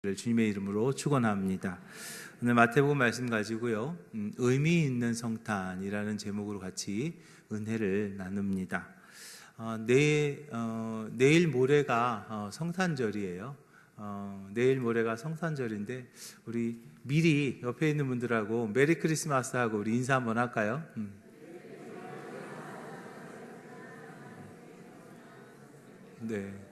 주님의 이름으로 축원합니다. 오늘 마태복음 말씀 가지고요 음, 의미 있는 성탄이라는 제목으로 같이 은혜를 나눕니다. 어, 내일 어, 내일 모레가 어, 성탄절이에요. 어, 내일 모레가 성탄절인데 우리 미리 옆에 있는 분들하고 메리 크리스마스 하고 우리 인사 한번 할까요? 음. 네.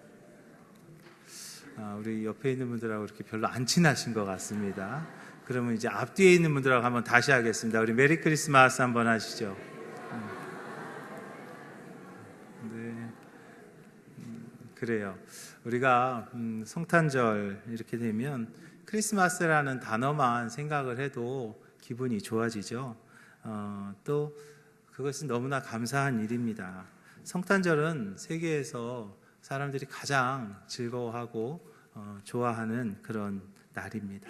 아, 우리 옆에 있는 분들하고 이렇게 별로 안 친하신 것 같습니다. 그러면 이제 앞뒤에 있는 분들하고 한번 다시 하겠습니다. 우리 메리 크리스마스 한번 하시죠. 음. 네. 음, 그래요. 우리가 음, 성탄절 이렇게 되면 크리스마스라는 단어만 생각을 해도 기분이 좋아지죠. 어, 또 그것은 너무나 감사한 일입니다. 성탄절은 세계에서 사람들이 가장 즐거워하고 어, 좋아하는 그런 날입니다.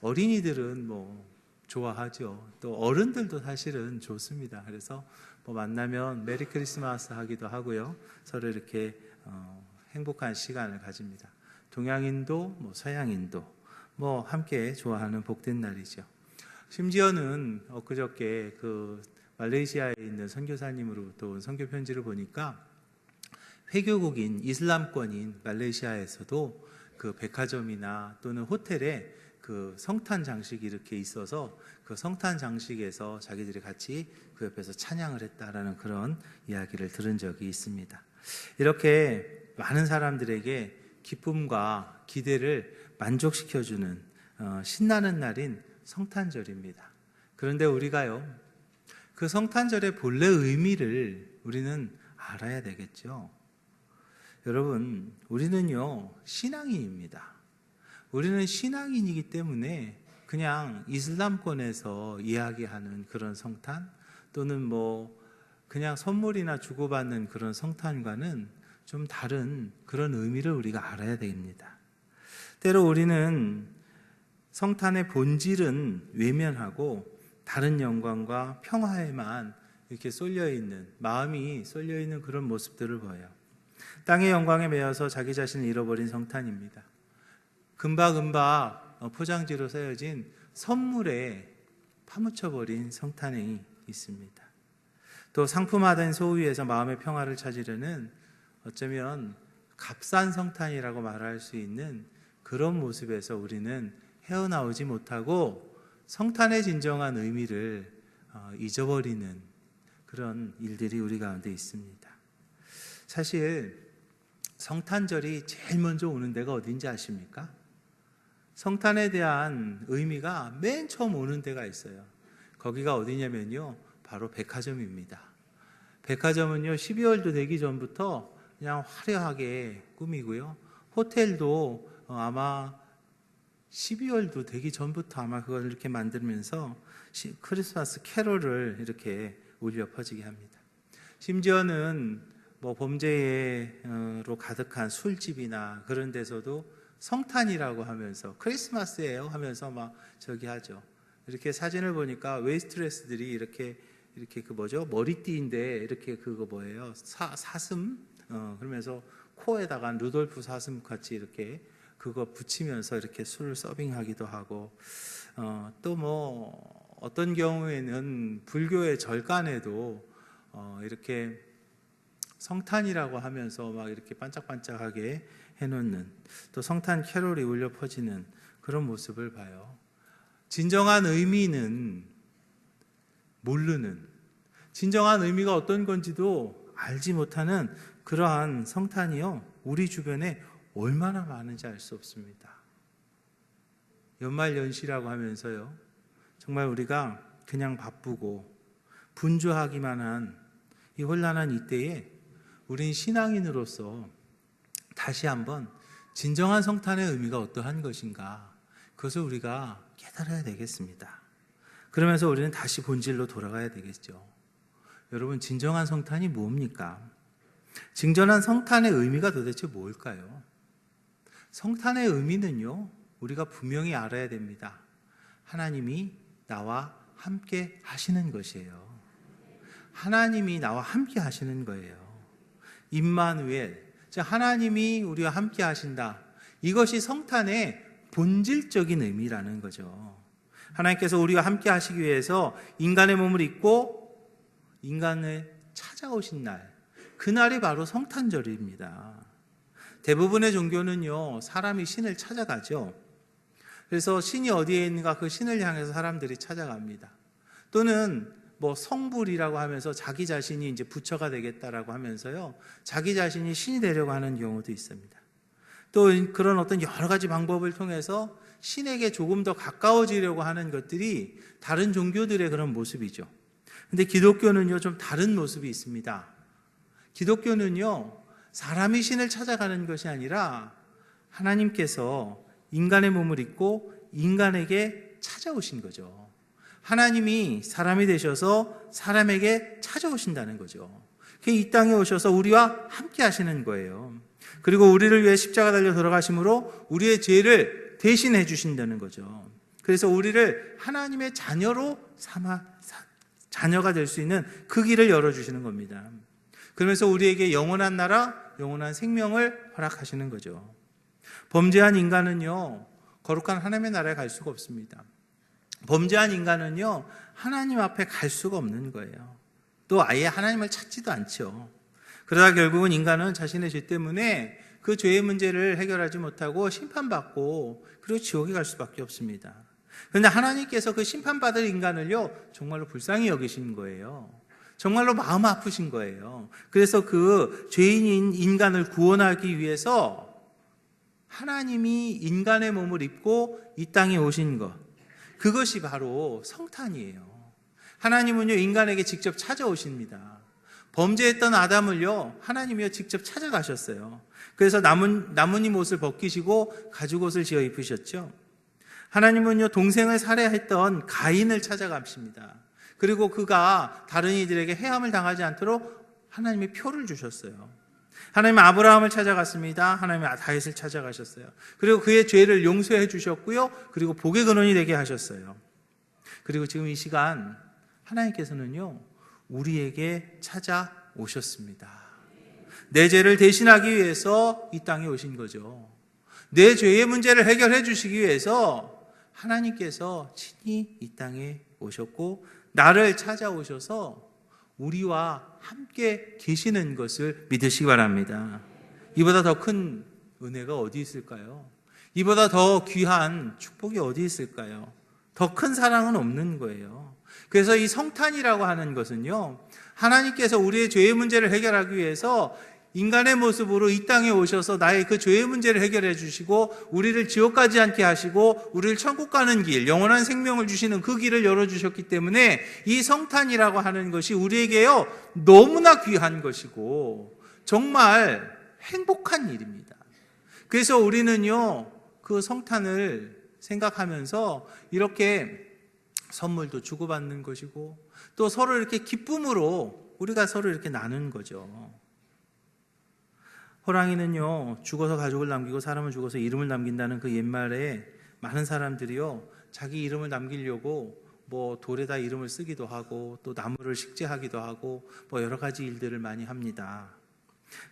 어린이들은 뭐 좋아하죠. 또 어른들도 사실은 좋습니다. 그래서 뭐 만나면 메리 크리스마스 하기도 하고요. 서로 이렇게 어, 행복한 시간을 가집니다. 동양인도 뭐 서양인도 뭐 함께 좋아하는 복된 날이죠. 심지어는 엊그저께 그 말레이시아에 있는 선교사님으로부터 온 선교 편지를 보니까 회교국인 이슬람권인 말레이시아에서도 그 백화점이나 또는 호텔에 그 성탄 장식이 이렇게 있어서 그 성탄 장식에서 자기들이 같이 그 옆에서 찬양을 했다라는 그런 이야기를 들은 적이 있습니다. 이렇게 많은 사람들에게 기쁨과 기대를 만족시켜주는 어, 신나는 날인 성탄절입니다. 그런데 우리가요, 그 성탄절의 본래 의미를 우리는 알아야 되겠죠. 여러분, 우리는요, 신앙인입니다. 우리는 신앙인이기 때문에 그냥 이슬람권에서 이야기하는 그런 성탄 또는 뭐 그냥 선물이나 주고받는 그런 성탄과는 좀 다른 그런 의미를 우리가 알아야 됩니다. 때로 우리는 성탄의 본질은 외면하고 다른 영광과 평화에만 이렇게 쏠려 있는 마음이 쏠려 있는 그런 모습들을 보여요. 땅의 영광에 매여서 자기 자신을 잃어버린 성탄입니다. 금박금박 포장지로 쓰여진 선물에 파묻혀버린 성탄이 있습니다. 또 상품화된 소위에서 마음의 평화를 찾으려는 어쩌면 값싼 성탄이라고 말할 수 있는 그런 모습에서 우리는 헤어나오지 못하고 성탄의 진정한 의미를 어, 잊어버리는 그런 일들이 우리 가운데 있습니다. 사실 성탄절이 제일 먼저 오는 데가 어딘지 아십니까? 성탄에 대한 의미가 맨 처음 오는 데가 있어요. 거기가 어디냐면요. 바로 백화점입니다. 백화점은요, 12월도 되기 전부터 그냥 화려하게 꾸미고요. 호텔도 어, 아마 12월도 되기 전부터 아마 그걸 이렇게 만들면서 크리스마스 캐롤을 이렇게 울려 퍼지게 합니다. 심지어는 뭐 범죄로 가득한 술집이나 그런 데서도 성탄이라고 하면서 크리스마스예요 하면서 막 저기 하죠. 이렇게 사진을 보니까 웨이스트레스들이 이렇게 이렇게 그 뭐죠? 머리띠인데 이렇게 그거 뭐예요? 사, 사슴? 어, 그러면서 코에다가 루돌프 사슴 같이 이렇게 그거 붙이면서 이렇게 술을 서빙하기도 하고. 어, 또 뭐 어떤 경우에는 불교의 절간에도 어, 이렇게 성탄이라고 하면서 막 이렇게 반짝반짝하게 해놓는 또 성탄 캐롤이 울려 퍼지는 그런 모습을 봐요. 진정한 의미는 모르는 진정한 의미가 어떤 건지도 알지 못하는 그러한 성탄이요 우리 주변에 얼마나 많은지 알 수 없습니다. 연말 연시라고 하면서요 정말 우리가 그냥 바쁘고 분주하기만 한 이 혼란한 이때에 우린 신앙인으로서 다시 한번 진정한 성탄의 의미가 어떠한 것인가 그것을 우리가 깨달아야 되겠습니다. 그러면서 우리는 다시 본질로 돌아가야 되겠죠. 여러분 진정한 성탄이 뭡니까? 진정한 성탄의 의미가 도대체 뭘까요? 성탄의 의미는요, 우리가 분명히 알아야 됩니다. 하나님이 나와 함께 하시는 것이에요. 하나님이 나와 함께 하시는 거예요. 임마누엘. 하나님이 우리와 함께 하신다. 이것이 성탄의 본질적인 의미라는 거죠. 하나님께서 우리와 함께 하시기 위해서 인간의 몸을 입고 인간을 찾아오신 날, 그날이 바로 성탄절입니다. 대부분의 종교는요, 사람이 신을 찾아가죠. 그래서 신이 어디에 있는가 그 신을 향해서 사람들이 찾아갑니다. 또는 뭐 성불이라고 하면서 자기 자신이 이제 부처가 되겠다라고 하면서요, 자기 자신이 신이 되려고 하는 경우도 있습니다. 또 그런 어떤 여러 가지 방법을 통해서 신에게 조금 더 가까워지려고 하는 것들이 다른 종교들의 그런 모습이죠. 근데 기독교는요, 좀 다른 모습이 있습니다. 기독교는요, 사람이 신을 찾아가는 것이 아니라 하나님께서 인간의 몸을 입고 인간에게 찾아오신 거죠. 하나님이 사람이 되셔서 사람에게 찾아오신다는 거죠. 이 땅에 오셔서 우리와 함께 하시는 거예요. 그리고 우리를 위해 십자가 달려 돌아가심으로 우리의 죄를 대신해 주신다는 거죠. 그래서 우리를 하나님의 자녀로 삼아 자녀가 될 수 있는 그 길을 열어 주시는 겁니다. 그러면서 우리에게 영원한 나라, 영원한 생명을 허락하시는 거죠. 범죄한 인간은요, 거룩한 하나님의 나라에 갈 수가 없습니다. 범죄한 인간은요, 하나님 앞에 갈 수가 없는 거예요. 또 아예 하나님을 찾지도 않죠. 그러다 결국은 인간은 자신의 죄 때문에 그 죄의 문제를 해결하지 못하고 심판받고 그리고 지옥에 갈 수밖에 없습니다. 그런데 하나님께서 그 심판받을 인간을요, 정말로 불쌍히 여기신 거예요. 정말로 마음 아프신 거예요. 그래서 그 죄인인 인간을 구원하기 위해서 하나님이 인간의 몸을 입고 이 땅에 오신 것. 그것이 바로 성탄이에요. 하나님은요, 인간에게 직접 찾아오십니다. 범죄했던 아담을요, 하나님이요, 직접 찾아가셨어요. 그래서 나무, 나뭇잎 옷을 벗기시고 가죽 옷을 지어 입으셨죠. 하나님은요, 동생을 살해했던 가인을 찾아가십니다. 그리고 그가 다른 이들에게 해함을 당하지 않도록 하나님의 표를 주셨어요. 하나님은 아브라함을 찾아갔습니다. 하나님은 다윗을 찾아가셨어요. 그리고 그의 죄를 용서해 주셨고요. 그리고 복의 근원이 되게 하셨어요. 그리고 지금 이 시간 하나님께서는요, 우리에게 찾아오셨습니다. 내 죄를 대신하기 위해서 이 땅에 오신 거죠. 내 죄의 문제를 해결해 주시기 위해서 하나님께서 친히 이 땅에 오셨고, 나를 찾아오셔서 우리와 함께 계시는 것을 믿으시기 바랍니다. 이보다 더 큰 은혜가 어디 있을까요? 이보다 더 귀한 축복이 어디 있을까요? 더 큰 사랑은 없는 거예요. 그래서 이 성탄이라고 하는 것은요, 하나님께서 우리의 죄의 문제를 해결하기 위해서 인간의 모습으로 이 땅에 오셔서 나의 그 죄의 문제를 해결해 주시고 우리를 지옥 가지 않게 하시고 우리를 천국 가는 길, 영원한 생명을 주시는 그 길을 열어 주셨기 때문에 이 성탄이라고 하는 것이 우리에게요 너무나 귀한 것이고 정말 행복한 일입니다. 그래서 우리는요 그 성탄을 생각하면서 이렇게 선물도 주고받는 것이고 또 서로 이렇게 기쁨으로 우리가 서로 이렇게 나눈 거죠. 호랑이는요, 죽어서 가족을 남기고 사람을 죽어서 이름을 남긴다는 그 옛말에 많은 사람들이요, 자기 이름을 남기려고 뭐 돌에다 이름을 쓰기도 하고 또 나무를 식재하기도 하고 뭐 여러 가지 일들을 많이 합니다.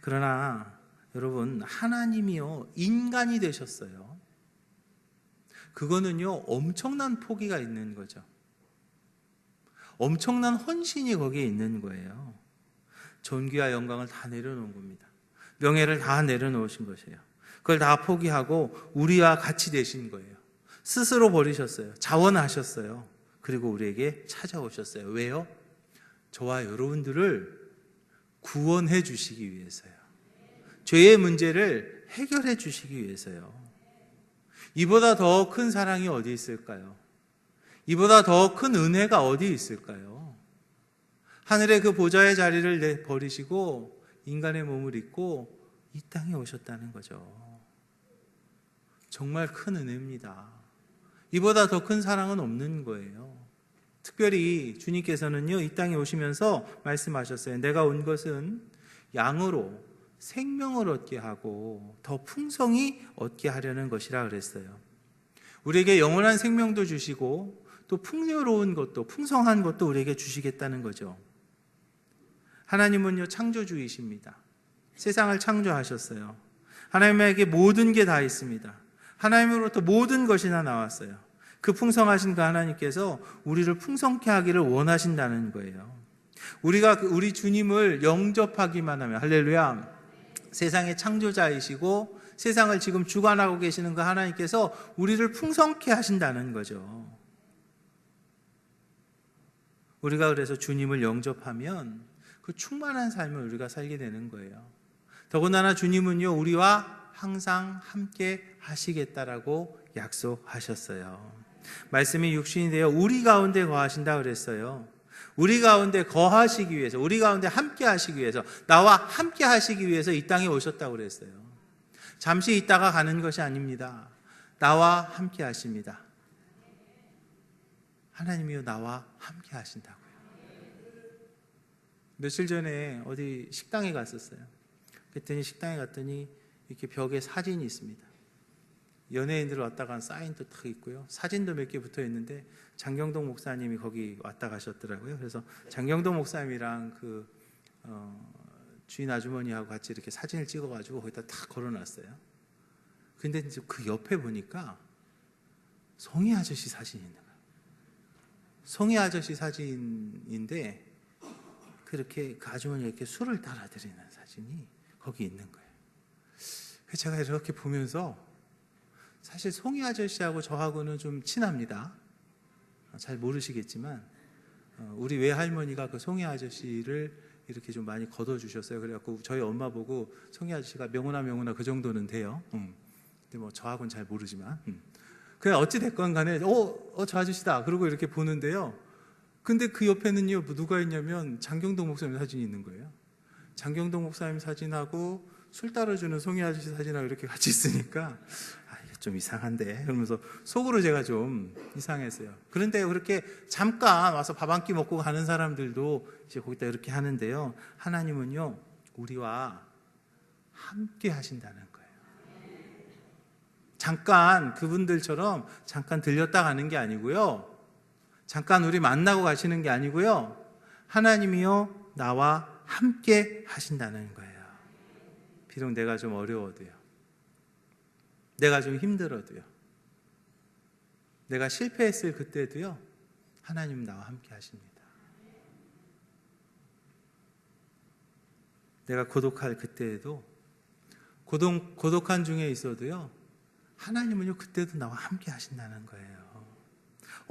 그러나 여러분, 하나님이요, 인간이 되셨어요. 그거는요, 엄청난 포기가 있는 거죠. 엄청난 헌신이 거기에 있는 거예요. 존귀와 영광을 다 내려놓은 겁니다. 명예를 다 내려놓으신 것이에요. 그걸 다 포기하고 우리와 같이 되신 거예요. 스스로 버리셨어요. 자원하셨어요. 그리고 우리에게 찾아오셨어요. 왜요? 저와 여러분들을 구원해 주시기 위해서요. 죄의 문제를 해결해 주시기 위해서요. 이보다 더 큰 사랑이 어디 있을까요? 이보다 더 큰 은혜가 어디 있을까요? 하늘의 그 보좌의 자리를 내 버리시고 인간의 몸을 입고 이 땅에 오셨다는 거죠. 정말 큰 은혜입니다. 이보다 더 큰 사랑은 없는 거예요. 특별히 주님께서는요, 이 땅에 오시면서 말씀하셨어요. 내가 온 것은 양으로 생명을 얻게 하고 더 풍성히 얻게 하려는 것이라 그랬어요. 우리에게 영원한 생명도 주시고 또 풍요로운 것도 풍성한 것도 우리에게 주시겠다는 거죠. 하나님은요, 창조주이십니다. 세상을 창조하셨어요. 하나님에게 모든 게 다 있습니다. 하나님으로부터 모든 것이나 나왔어요. 그 풍성하신 그 하나님께서 우리를 풍성케 하기를 원하신다는 거예요. 우리가 그 우리 주님을 영접하기만 하면 할렐루야. 세상의 창조자이시고 세상을 지금 주관하고 계시는 그 하나님께서 우리를 풍성케 하신다는 거죠. 우리가 그래서 주님을 영접하면 그 충만한 삶을 우리가 살게 되는 거예요. 더군다나 주님은요, 우리와 항상 함께 하시겠다라고 약속하셨어요. 말씀이 육신이 되어 우리 가운데 거하신다 그랬어요. 우리 가운데 거하시기 위해서, 우리 가운데 함께 하시기 위해서, 나와 함께 하시기 위해서 이 땅에 오셨다고 그랬어요. 잠시 있다가 가는 것이 아닙니다. 나와 함께 하십니다. 하나님이요, 나와 함께 하신다고요. 며칠 전에 어디 식당에 갔었어요. 그랬더니 식당에 갔더니 이렇게 벽에 사진이 있습니다. 연예인들 왔다 간 사인도 탁 있고요. 사진도 몇 개 붙어 있는데 장경동 목사님이 거기 왔다 가셨더라고요. 그래서 장경동 목사님이랑 그 어, 주인 아주머니하고 같이 이렇게 사진을 찍어가지고 거기다 탁 걸어놨어요. 근데 이제 그 옆에 보니까 송이 아저씨 사진이 있는 거예요. 송이 아저씨 사진인데 그렇게 그 아주머니가 이렇게 술을 따라 드리는 사진이 거기 있는 거예요. 제가 이렇게 보면서 사실 송이 아저씨하고 저하고는 좀 친합니다. 어, 잘 모르시겠지만 어, 우리 외할머니가 그 송이 아저씨를 이렇게 좀 많이 걷어주셨어요. 그래갖고 저희 엄마 보고 송이 아저씨가 명훈아 명훈아 그 정도는 돼요. 음. 근데 뭐 저하고는 잘 모르지만 음. 그냥 어찌 됐건 간에 어, 어, 저 아저씨다. 그러고 이렇게 보는데요. 근데 그 옆에는요, 뭐 누가 있냐면 장경동 목사님 사진이 있는 거예요. 장경동 목사님 사진하고 술 따라주는 송이 아저씨 사진하고 이렇게 같이 있으니까 아, 이게 좀 이상한데 그러면서 속으로 제가 좀 이상했어요. 그런데 그렇게 잠깐 와서 밥 한 끼 먹고 가는 사람들도 이제 거기다 이렇게 하는데요. 하나님은요, 우리와 함께 하신다는 거예요. 잠깐 그분들처럼 잠깐 들렸다 가는 게 아니고요. 잠깐 우리 만나고 가시는 게 아니고요. 하나님이요, 나와 함께 하신다는 거예요. 비록 내가 좀 어려워도요. 내가 좀 힘들어도요. 내가 실패했을 그때도요. 하나님 나와 함께 하십니다. 내가 고독할 그때에도 고독, 고독한 중에 있어도요. 하나님은요 그때도 나와 함께 하신다는 거예요.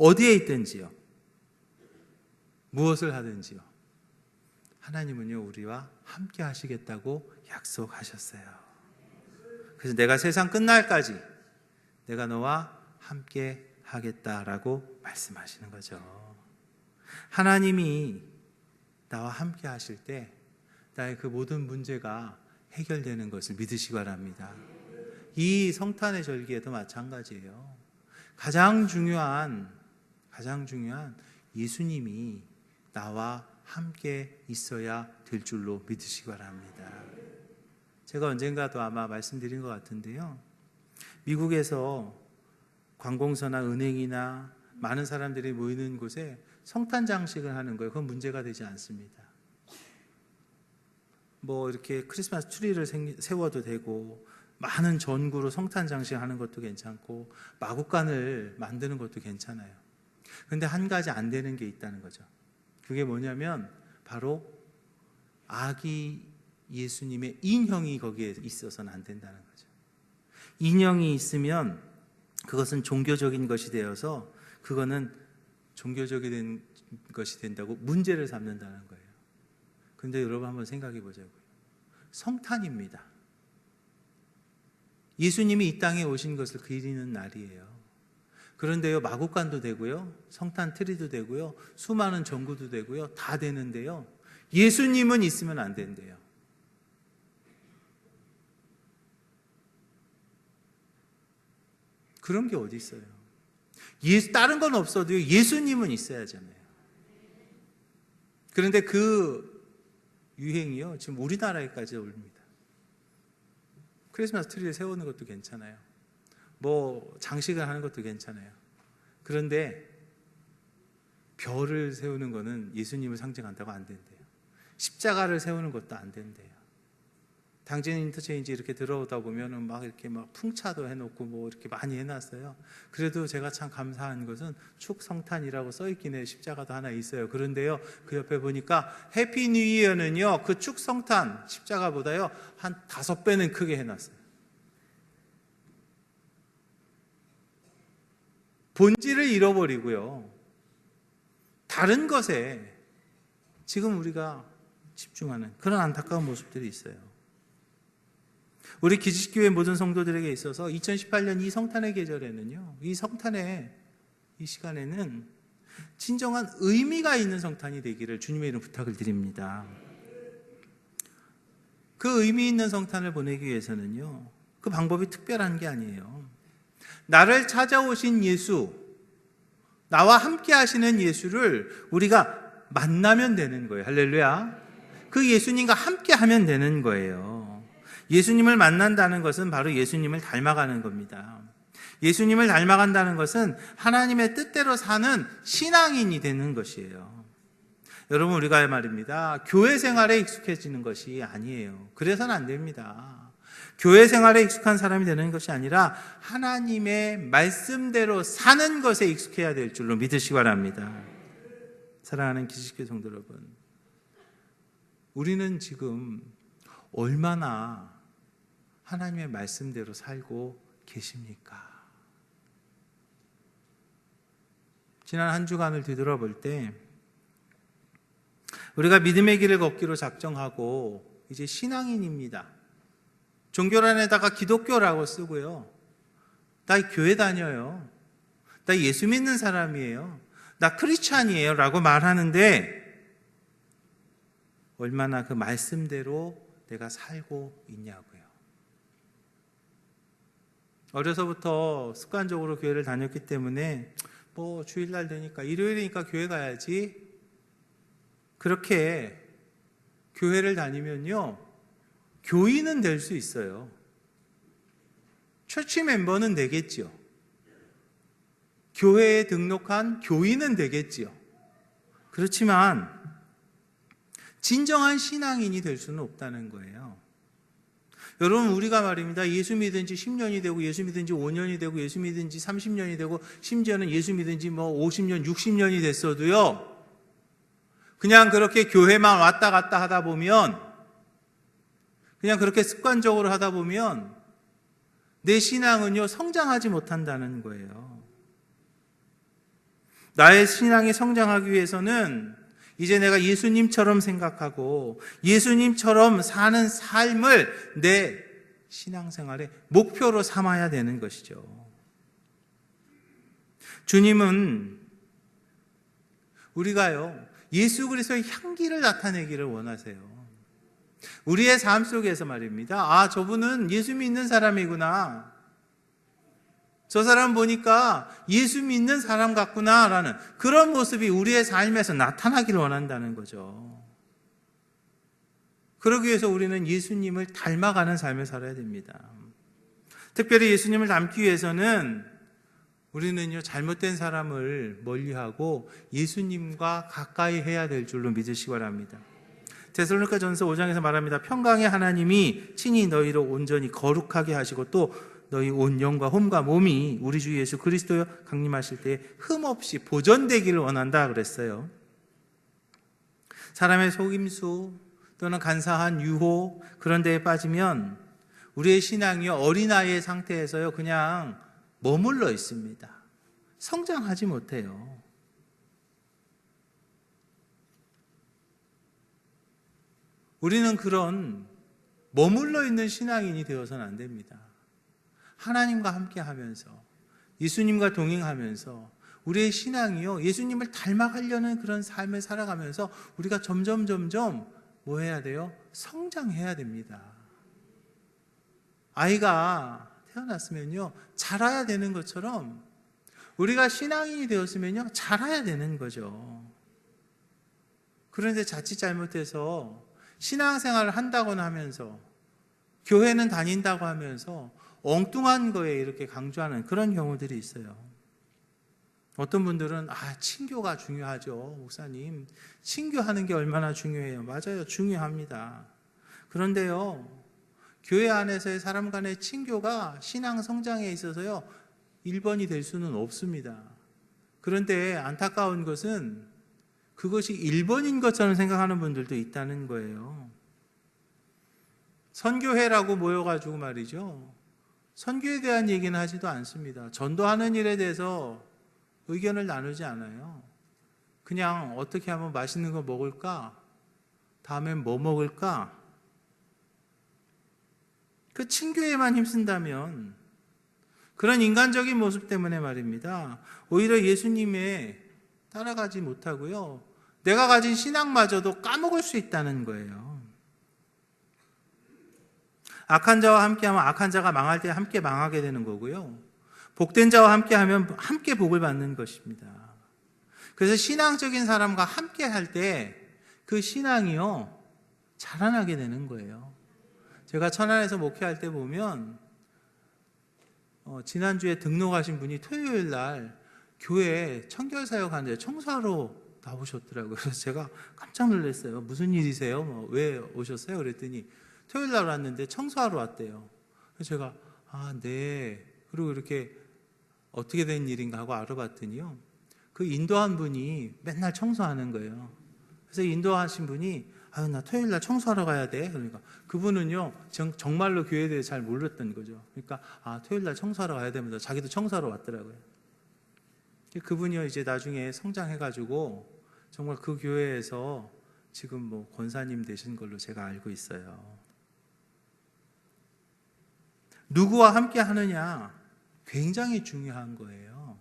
어디에 있든지요. 무엇을 하든지요. 하나님은요 우리와 함께 하시겠다고 약속하셨어요. 그래서 내가 세상 끝날까지 내가 너와 함께 하겠다라고 말씀하시는 거죠. 하나님이 나와 함께 하실 때 나의 그 모든 문제가 해결되는 것을 믿으시기 바랍니다. 이 성탄의 절기에도 마찬가지예요. 가장 중요한 가장 중요한 예수님이 나와 함께 있어야 될 줄로 믿으시기 바랍니다. 제가 언젠가도 아마 말씀드린 것 같은데요. 미국에서 관공서나 은행이나 많은 사람들이 모이는 곳에 성탄 장식을 하는 거예요. 그건 문제가 되지 않습니다. 뭐 이렇게 크리스마스 트리를 세워도 되고 많은 전구로 성탄 장식하는 것도 괜찮고 마구간을 만드는 것도 괜찮아요. 근데 한 가지 안 되는 게 있다는 거죠. 그게 뭐냐면 바로 아기 예수님의 인형이 거기에 있어서는 안 된다는 거죠. 인형이 있으면 그것은 종교적인 것이 되어서 그거는 종교적인 것이 된다고 문제를 삼는다는 거예요. 근데 여러분 한번 생각해 보자고요. 성탄입니다. 예수님이 이 땅에 오신 것을 그리는 날이에요. 그런데요, 마국간도 되고요, 성탄 트리도 되고요, 수많은 전구도 되고요, 다 되는데요. 예수님은 있으면 안 된대요. 그런 게 어디 있어요? 예 다른 건 없어도 예수님은 있어야 하잖아요. 그런데 그 유행이요, 지금 우리나라에까지 옵니다. 크리스마스 트리를 세우는 것도 괜찮아요. 뭐 장식을 하는 것도 괜찮아요. 그런데 별을 세우는 것은 예수님을 상징한다고 안 된대요. 십자가를 세우는 것도 안 된대요. 당진 인터체인지 이렇게 들어오다 보면은 막 이렇게 막 풍차도 해놓고 뭐 이렇게 많이 해놨어요. 그래도 제가 참 감사한 것은 축성탄이라고 써있긴 해 십자가도 하나 있어요. 그런데요 그 옆에 보니까 해피 뉴 이어는요 그 축성탄 십자가보다요 한 다섯 배는 크게 해놨어요. 본질을 잃어버리고요. 다른 것에 지금 우리가 집중하는 그런 안타까운 모습들이 있어요. 우리 기지교회 모든 성도들에게 있어서 2018년 이 성탄의 계절에는요, 이 성탄의 이 시간에는 진정한 의미가 있는 성탄이 되기를 주님의 이름 부탁을 드립니다. 그 의미 있는 성탄을 보내기 위해서는요, 그 방법이 특별한 게 아니에요. 나를 찾아오신 예수, 나와 함께 하시는 예수를 우리가 만나면 되는 거예요. 할렐루야. 그 예수님과 함께 하면 되는 거예요. 예수님을 만난다는 것은 바로 예수님을 닮아가는 겁니다. 예수님을 닮아간다는 것은 하나님의 뜻대로 사는 신앙인이 되는 것이에요. 여러분, 우리가 말입니다. 교회 생활에 익숙해지는 것이 아니에요. 그래서는 안 됩니다. 교회 생활에 익숙한 사람이 되는 것이 아니라 하나님의 말씀대로 사는 것에 익숙해야 될 줄로 믿으시기 바랍니다. 사랑하는 기식교 성도 여러분. 우리는 지금 얼마나 하나님의 말씀대로 살고 계십니까? 지난 한 주간을 뒤돌아볼 때 우리가 믿음의 길을 걷기로 작정하고 이제 신앙인입니다. 종교란에다가 기독교라고 쓰고요. 나 교회 다녀요. 나 예수 믿는 사람이에요. 나 크리스찬이에요. 라고 말하는데 얼마나 그 말씀대로 내가 살고 있냐고요. 어려서부터 습관적으로 교회를 다녔기 때문에 뭐 주일날 되니까 일요일이니까 교회 가야지. 그렇게 교회를 다니면요. 교인은 될 수 있어요. 처치 멤버는 되겠죠. 교회에 등록한 교인은 되겠지요. 그렇지만 진정한 신앙인이 될 수는 없다는 거예요. 여러분, 우리가 말입니다. 예수 믿은 지 10년이 되고, 예수 믿은 지 5년이 되고, 예수 믿은 지 30년이 되고, 심지어는 예수 믿은 지 뭐 50년, 60년이 됐어도요, 그냥 그렇게 교회만 왔다 갔다 하다 보면, 그냥 그렇게 습관적으로 하다 보면, 내 신앙은요, 성장하지 못한다는 거예요. 나의 신앙이 성장하기 위해서는 이제 내가 예수님처럼 생각하고 예수님처럼 사는 삶을 내 신앙생활의 목표로 삼아야 되는 것이죠. 주님은 우리가요, 예수 그리스도의 향기를 나타내기를 원하세요. 우리의 삶 속에서 말입니다. 아, 저분은 예수 믿는 사람이구나. 저 사람 보니까 예수 믿는 사람 같구나라는 그런 모습이 우리의 삶에서 나타나기를 원한다는 거죠. 그러기 위해서 우리는 예수님을 닮아가는 삶을 살아야 됩니다. 특별히 예수님을 닮기 위해서는 우리는요, 잘못된 사람을 멀리하고 예수님과 가까이 해야 될 줄로 믿으시기 바랍니다. 데살로니가 전서 5장에서 말합니다. 평강의 하나님이 친히 너희를 온전히 거룩하게 하시고 또 너희 온 영과 홈과 몸이 우리 주 예수 그리스도여 강림하실 때 흠 없이 보존되기를 원한다 그랬어요. 사람의 속임수 또는 간사한 유혹 그런 데에 빠지면 우리의 신앙이 어린아이의 상태에서요 그냥 머물러 있습니다. 성장하지 못해요. 우리는 그런 머물러 있는 신앙인이 되어서는 안 됩니다. 하나님과 함께 하면서 예수님과 동행하면서 우리의 신앙이요 예수님을 닮아가려는 그런 삶을 살아가면서 우리가 점점 점점 뭐 해야 돼요? 성장해야 됩니다. 아이가 태어났으면요 자라야 되는 것처럼 우리가 신앙인이 되었으면요 자라야 되는 거죠. 그런데 자칫 잘못해서 신앙생활을 한다고는 하면서 교회는 다닌다고 하면서 엉뚱한 거에 이렇게 강조하는 그런 경우들이 있어요. 어떤 분들은 아 친교가 중요하죠 목사님 친교하는 게 얼마나 중요해요 맞아요 중요합니다 그런데요 교회 안에서의 사람 간의 친교가 신앙 성장에 있어서요, 1번이 될 수는 없습니다. 그런데 안타까운 것은 그것이 1번인 것처럼 생각하는 분들도 있다는 거예요. 선교회라고 모여가지고 말이죠. 선교에 대한 얘기는 하지도 않습니다. 전도하는 일에 대해서 의견을 나누지 않아요. 그냥 어떻게 하면 맛있는 거 먹을까? 다음엔 뭐 먹을까? 그 친교에만 힘쓴다면 그런 인간적인 모습 때문에 말입니다. 오히려 예수님의 따라가지 못하고요. 내가 가진 신앙마저도 까먹을 수 있다는 거예요. 악한 자와 함께하면 악한 자가 망할 때 함께 망하게 되는 거고요. 복된 자와 함께하면 함께 복을 받는 것입니다. 그래서 신앙적인 사람과 함께 할 때 그 신앙이요 자라나게 되는 거예요. 제가 천안에서 목회할 때 보면 어, 지난주에 등록하신 분이 토요일 날 교회 청결 사역 하는데 청소하러 나오셨더라고요. 그래서 제가 깜짝 놀랐어요. 무슨 일이세요? 뭐, 왜 오셨어요? 그랬더니 토요일 날 왔는데 청소하러 왔대요. 그래서 제가 아, 네. 그리고 이렇게 어떻게 된 일인가 하고 알아봤더니요. 그 인도한 분이 맨날 청소하는 거예요. 그래서 인도하신 분이 아유 나 토요일 날 청소하러 가야 돼. 그러니까 그분은요 정, 정말로 교회에 대해 잘 몰랐던 거죠. 그러니까 아 토요일 날 청소하러 가야 됩니다. 자기도 청소하러 왔더라고요. 그분이요 이제 나중에 성장해가지고 정말 그 교회에서 지금 뭐 권사님 되신 걸로 제가 알고 있어요. 누구와 함께 하느냐 굉장히 중요한 거예요.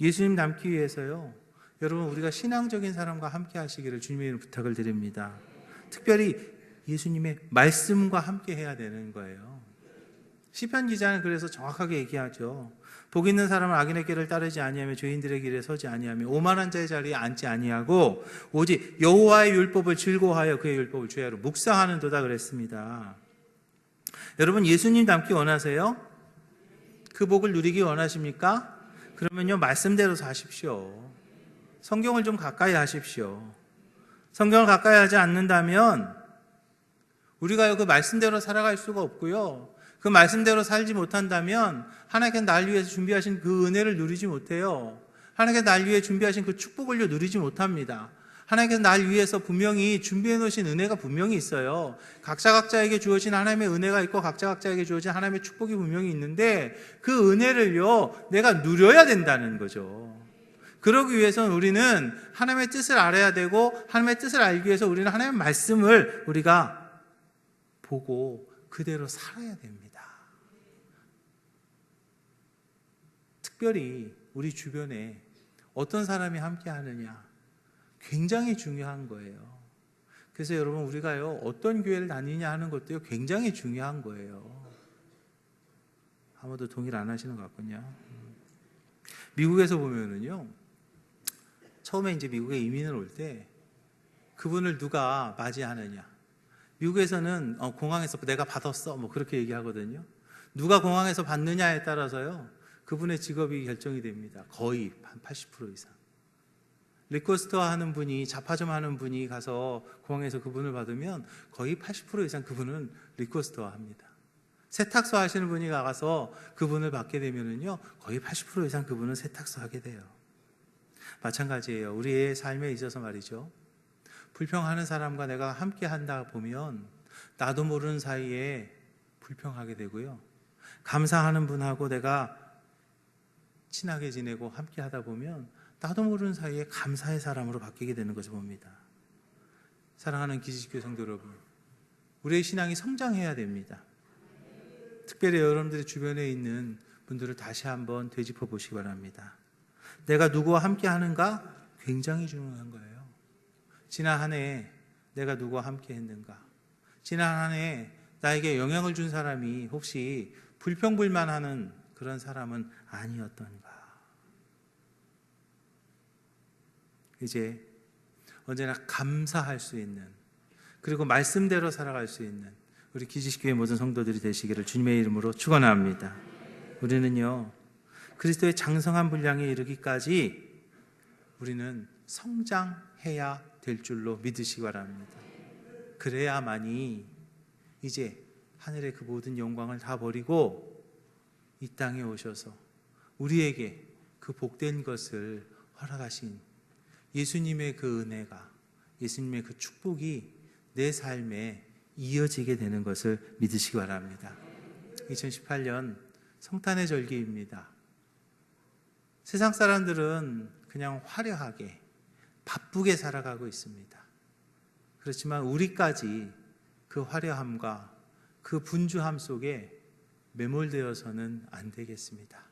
예수님 닮기 위해서요. 여러분 우리가 신앙적인 사람과 함께 하시기를 주님의 부탁을 드립니다. 특별히 예수님의 말씀과 함께 해야 되는 거예요. 시편 기자는 그래서 정확하게 얘기하죠. 복 있는 사람은 악인의 길을 따르지 아니하며 죄인들의 길에 서지 아니하며 오만한 자의 자리에 앉지 아니하고 오직 여호와의 율법을 즐거워하여 그의 율법을 주야로 묵상하는도다 그랬습니다. 여러분 예수님 닮기 원하세요? 그 복을 누리기 원하십니까? 그러면요 말씀대로 사십시오. 성경을 좀 가까이 하십시오. 성경을 가까이 하지 않는다면 우리가 그 말씀대로 살아갈 수가 없고요. 그 말씀대로 살지 못한다면 하나님께서 날 위해서 준비하신 그 은혜를 누리지 못해요. 하나님께서 날 위해 준비하신 그 축복을 누리지 못합니다. 하나님께서 날 위해서 분명히 준비해 놓으신 은혜가 분명히 있어요. 각자 각자에게 주어진 하나님의 은혜가 있고 각자 각자에게 주어진 하나님의 축복이 분명히 있는데 그 은혜를요, 내가 누려야 된다는 거죠. 그러기 위해서는 우리는 하나님의 뜻을 알아야 되고 하나님의 뜻을 알기 위해서 우리는 하나님의 말씀을 우리가 보고 그대로 살아야 됩니다. 특별히 우리 주변에 어떤 사람이 함께 하느냐 굉장히 중요한 거예요. 그래서 여러분 우리가요 어떤 교회를 다니냐 하는 것도요 굉장히 중요한 거예요. 아무도 동의를 안 하시는 것 같군요. 미국에서 보면은요 처음에 이제 미국에 이민을 올 때 그분을 누가 맞이하느냐 미국에서는 어, 공항에서 내가 받았어 뭐 그렇게 얘기하거든요. 누가 공항에서 받느냐에 따라서요 그분의 직업이 결정이 됩니다. 거의 한 80% 이상. 리코스터 하는 분이 자파점 하는 분이 가서 공항에서 그분을 받으면 거의 80% 이상 그분은 리코스터 합니다. 세탁소 하시는 분이 가서 그분을 받게 되면은요 거의 80% 이상 그분은 세탁소 하게 돼요. 마찬가지예요. 우리의 삶에 있어서 말이죠. 불평하는 사람과 내가 함께 한다 보면 나도 모르는 사이에 불평하게 되고요. 감사하는 분하고 내가 친하게 지내고 함께 하다 보면 나도 모르는 사이에 감사의 사람으로 바뀌게 되는 것을 봅니다. 사랑하는 기지식교 성도 여러분, 우리의 신앙이 성장해야 됩니다. 특별히 여러분들의 주변에 있는 분들을 다시 한번 되짚어 보시기 바랍니다. 내가 누구와 함께 하는가 굉장히 중요한 거예요. 지난 한 해 내가 누구와 함께 했는가? 지난 한 해 나에게 영향을 준 사람이 혹시 불평불만하는 그런 사람은 아니었던가? 이제 언제나 감사할 수 있는 그리고 말씀대로 살아갈 수 있는 우리 기지식교회 모든 성도들이 되시기를 주님의 이름으로 축원합니다. 우리는요 그리스도의 장성한 분량에 이르기까지 우리는 성장해야 될 줄로 믿으시기 바랍니다. 그래야만이 이제 하늘의 그 모든 영광을 다 버리고 이 땅에 오셔서 우리에게 그 복된 것을 허락하신 예수님의 그 은혜가 예수님의 그 축복이 내 삶에 이어지게 되는 것을 믿으시기 바랍니다. 2018년 성탄의 절기입니다. 세상 사람들은 그냥 화려하게 바쁘게 살아가고 있습니다. 그렇지만 우리까지 그 화려함과 그 분주함 속에 매몰되어서는 안 되겠습니다.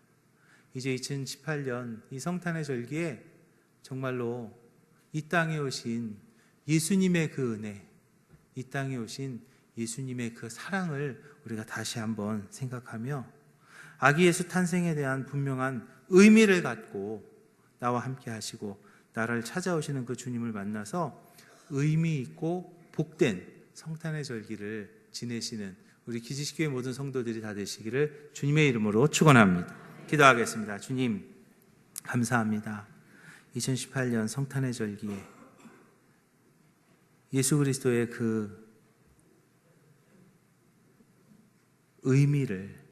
이제 2018년 이 성탄의 절기에 정말로 이 땅에 오신 예수님의 그 은혜, 이 땅에 오신 예수님의 그 사랑을 우리가 다시 한번 생각하며 아기 예수 탄생에 대한 분명한 의미를 갖고 나와 함께 하시고 나를 찾아오시는 그 주님을 만나서 의미 있고 복된 성탄의 절기를 지내시는 우리 기지식교회 모든 성도들이 다 되시기를 주님의 이름으로 축원합니다. 기도하겠습니다. 주님 감사합니다. 2018년 성탄의 절기에 예수 그리스도의 그 의미를